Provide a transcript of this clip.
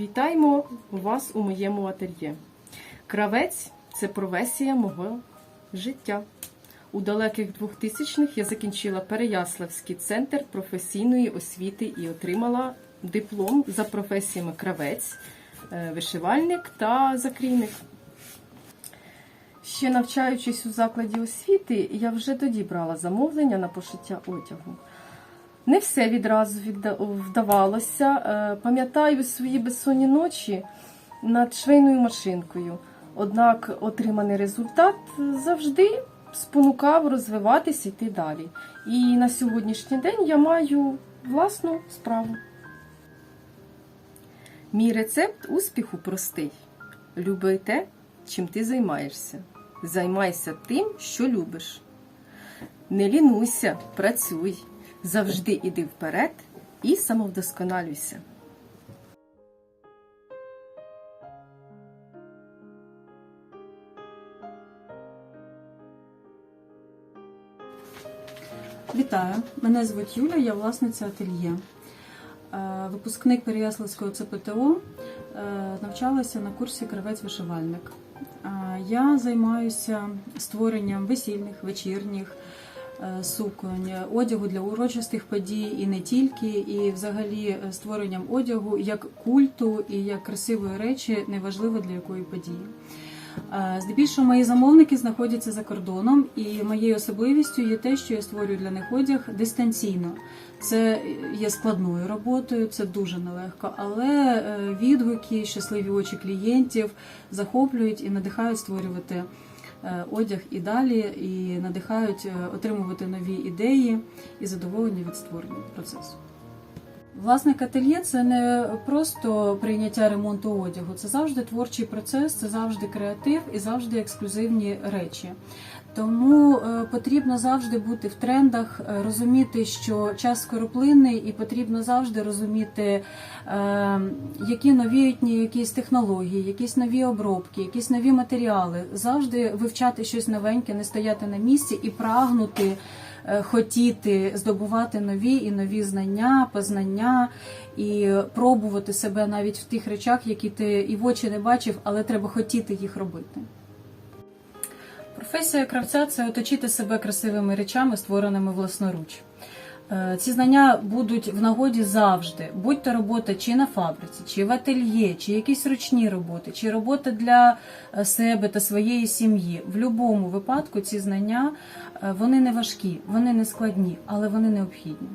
Вітаємо вас у моєму ательє. Кравець це професія мого життя. У далеких 2000-х я закінчила Переяславський центр професійної освіти і отримала диплом за професіями кравець, е, вишивальник та закрійник. Ще навчаючись у закладі освіти, я вже тоді брала замовлення на пошиття одягу. Не все відразу вдавалося. Е, Пам'ятаю свої безсонні ночі над швейною машинкою. Однак отриманий результат завжди спонукав розвиватися йти далі. І на сьогоднішній день я маю власну справу. Мій рецепт успіху простий: люби те, чим ти займаєшся. Займайся тим, що любиш. Не лінуйся, працюй, завжди іди вперед і самовдосконалюйся. Вітаю, мене звуть Юля, я власниця ательє. Е, Випускник Переяславського ЦПТО е, навчалася на курсі кравець-вишивальник. Е, Я займаюся створенням весільних, вечірніх суконь, одягу для урочистих подій і не тільки, і взагалі е, створенням одягу як культу і як красивої речі, неважливо для якої події. Е, Здебільшого мої замовники знаходяться за кордоном, і моєю особливістю є те, що я створюю для них одяг дистанційно. Це є складною роботою, це дуже нелегко, але е, відгуки, щасливі очі клієнтів захоплюють і надихають створювати е, одяг і далі, і надихають е, отримувати нові ідеї і задоволення від створення процесу. Власник ательє це не просто прийняття ремонту одягу, це завжди творчий процес, це завжди креатив і завжди ексклюзивні речі. Тому е, потрібно завжди бути в трендах, е, розуміти, що час скороплинний, і потрібно завжди розуміти, е, які новітні якісь технології, якісь нові обробки, якісь нові матеріали. Завжди вивчати щось новеньке, не стояти на місці і прагнути хотіти здобувати нові і нові знання, познання і пробувати себе навіть в тих речах, які ти і в очі не бачив, але треба хотіти їх робити. Професія кравця це оточити себе красивими речами, створеними власноруч. Е, Ці знання будуть в нагоді завжди, будь то робота чи на фабриці, чи в ательє, чи якісь ручні роботи, чи робота для е, себе та своєї сім'ї. В будь-якому випадку ці знання е, вони не важкі, вони не складні, але вони необхідні.